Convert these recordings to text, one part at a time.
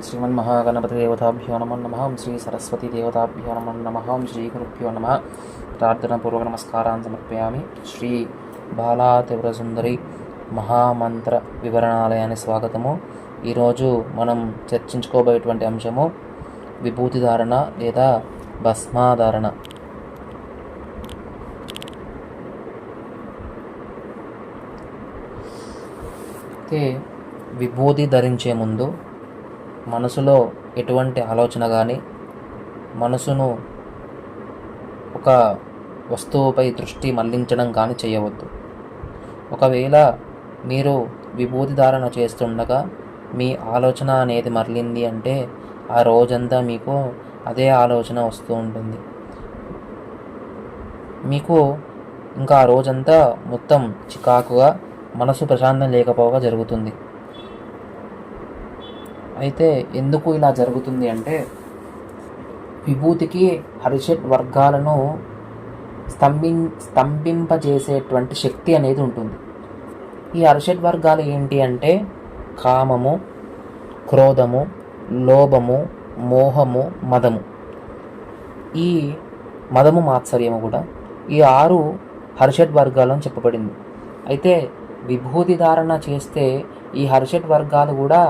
శ్రీమన్మహాగణపతిదేవతాభ్యో నమో నమ. శ్రీ సరస్వతి దేవతాభ్యో నమో. నమ శ్రీ గురుభ్యో నమ. ప్రార్థనాపూర్వక నమస్కారాన్ని సమర్పయామి. శ్రీ బాలాతివరసుందరి మహామంత్ర వివరణాలయాన్ని స్వాగతము. ఈరోజు మనం చర్చించుకోబోయేటువంటి అంశము విభూతి ధారణ లేదా భస్మాధారణ. అయితే విభూతి ధరించే ముందు మనసులో ఎటువంటి ఆలోచన కానీ మనసును ఒక వస్తువుపై దృష్టి మళ్ళించడం కానీ చేయవద్దు. ఒకవేళ మీరు విభూతి ధారణ చేస్తుండగా మీ ఆలోచన అనేది మరలింది అంటే ఆ రోజంతా మీకు అదే ఆలోచన వస్తూ ఉంటుంది. మీకు ఇంకా ఆ రోజంతా మొత్తం చికాకుగా మనసు ప్రశాంతం లేకపోగా జరుగుతుంది. అయితే ఎందుకు ఇలా జరుగుతుంది అంటే విభూతికి హరిషట్ వర్గాలను స్తంభిం స్తంభింపజేసేటువంటి శక్తి అనేది ఉంటుంది. ఈ హర్షడ్ వర్గాలు ఏంటి అంటే కామము క్రోధము లోభము మోహము మదము. ఈ మదము మాత్సర్యము కూడా ఈ ఆరు హర్షడ్ వర్గాలను చెప్పబడింది. అయితే విభూతి ధారణ చేస్తే ఈ హర్షడ్ వర్గాలు కూడా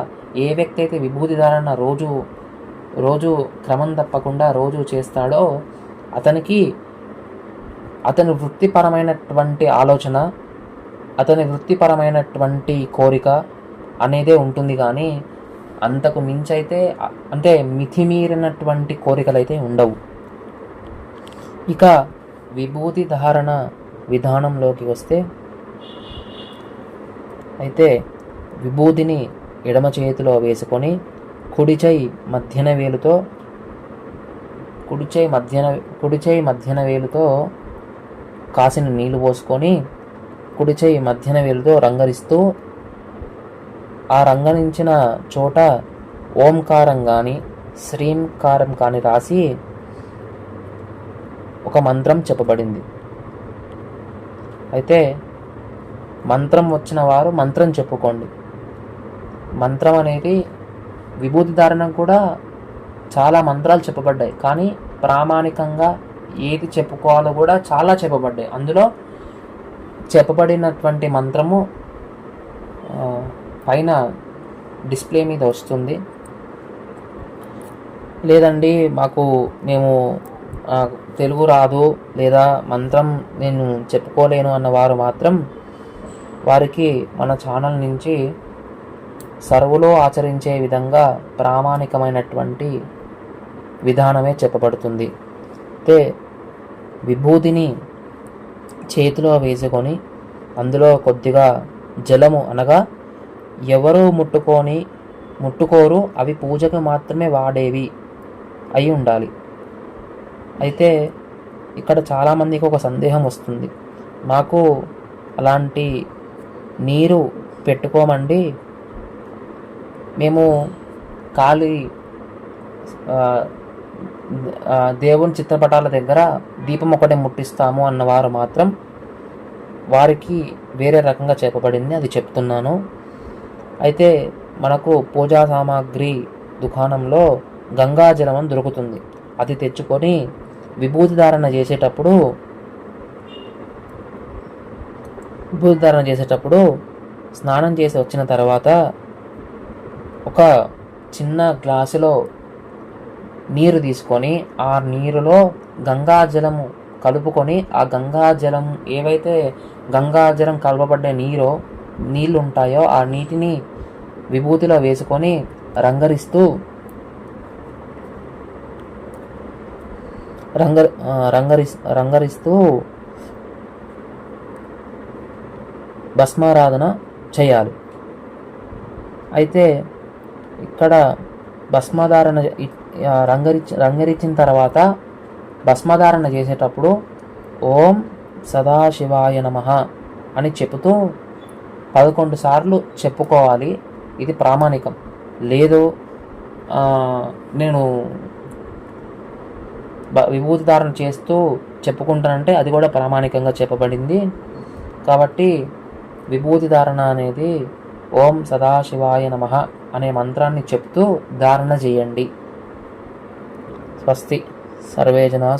ఏ వ్యక్తి అయితే విభూతి ధారణ రోజు రోజు క్రమం తప్పకుండా రోజు చేస్తాడో అతనికి అతని వృత్తిపరమైనటువంటి ఆలోచన అతని వృత్తిపరమైనటువంటి కోరిక అనేదే ఉంటుంది కానీ అంతకు మించైతే అంటే మితిమీరినటువంటి కోరికలు అయితే ఉండవు. ఇక విభూతి ధారణ విధానంలోకి వస్తే అయితే విభూతిని ఎడమ చేతిలో వేసుకొని కుడిచై మధ్యన వేలుతో కుడిచై మధ్యన కుడిచై మధ్యన వేలుతో కాసిన నీళ్ళు పోసుకొని కుడిచై మధ్యన వేలుతో రంగరిస్తూ ఆ రంగరించిన చోట ఓంకారం కానీ శ్రీంకారం కానీ రాసి ఒక మంత్రం చెప్పబడింది. అయితే మంత్రం వచ్చిన వారు మంత్రం చెప్పుకోండి. మంత్రం అనేది విభూతి ధారణం కూడా చాలా మంత్రాలు చెప్పబడ్డాయి. కానీ ప్రామాణికంగా ఏది చెప్పుకోవాలో కూడా చాలా చెప్పబడ్డాయి. అందులో చెప్పబడినటువంటి మంత్రము పైన డిస్ప్లే మీద వస్తుంది. లేదండి మాకు మేము తెలుగు రాదు లేదా మంత్రం నేను చెప్పుకోలేను అన్న వారు మాత్రం వారికి మన ఛానల్ నుంచి సర్వులో ఆచరించే విధంగా ప్రామాణికమైనటువంటి విధానమే చెప్పబడుతుంది. అయితే విభూతిని చేతిలో వేసుకొని అందులో కొద్దిగా జలము అనగా ఎవరు ముట్టుకొని ముట్టుకోరు అవి పూజకు మాత్రమే వాడేవి అయి ఉండాలి. అయితే ఇక్కడ చాలామందికి ఒక సందేహం వస్తుంది. మాకు అలాంటి నీరు పెట్టుకోమండి మేము ఖాళీ దేవుని చిత్రపటాల దగ్గర దీపం ఒకటే ముట్టిస్తాము అన్నవారు మాత్రం వారికి వేరే రకంగా చెప్పబడింది అది చెప్తున్నాను. అయితే మనకు పూజా సామాగ్రి దుకాణంలో గంగాజలం అని దొరుకుతుంది. అది తెచ్చుకొని విభూతి ధారణ చేసేటప్పుడు విభూతి ధారణ చేసేటప్పుడు స్నానం చేసి వచ్చిన తర్వాత ఒక చిన్న గ్లాసులో నీరు తీసుకొని ఆ నీరులో గంగాజలము కలుపుకొని ఆ గంగాజలం ఏవైతే గంగాజలం కలపబడ్డ నీరో నీళ్ళు ఉంటాయో ఆ నీటిని విభూతిలో వేసుకొని రంగరిస్తూ రంగ రంగరి రంగరిస్తూ భస్మారాధన చేయాలి. అయితే ఇక్కడ భస్మధారణ రంగరిచ రంగరిచ్చిన తర్వాత భస్మధారణ చేసేటప్పుడు ఓం సదాశివాయ నమ అని చెబుతూ పదకొండు సార్లు చెప్పుకోవాలి. ఇది ప్రామాణికం. లేదు నేను విభూతి ధారణ చేస్తూ చెప్పుకుంటానంటే అది కూడా ప్రామాణికంగా చెప్పబడింది. కాబట్టి విభూతి ధారణ అనేది ఓం సదాశివాయ నమ అనే మంత్రాన్ని చెప్తూ ధారణ చేయండి. స్వస్తి. సర్వే జనా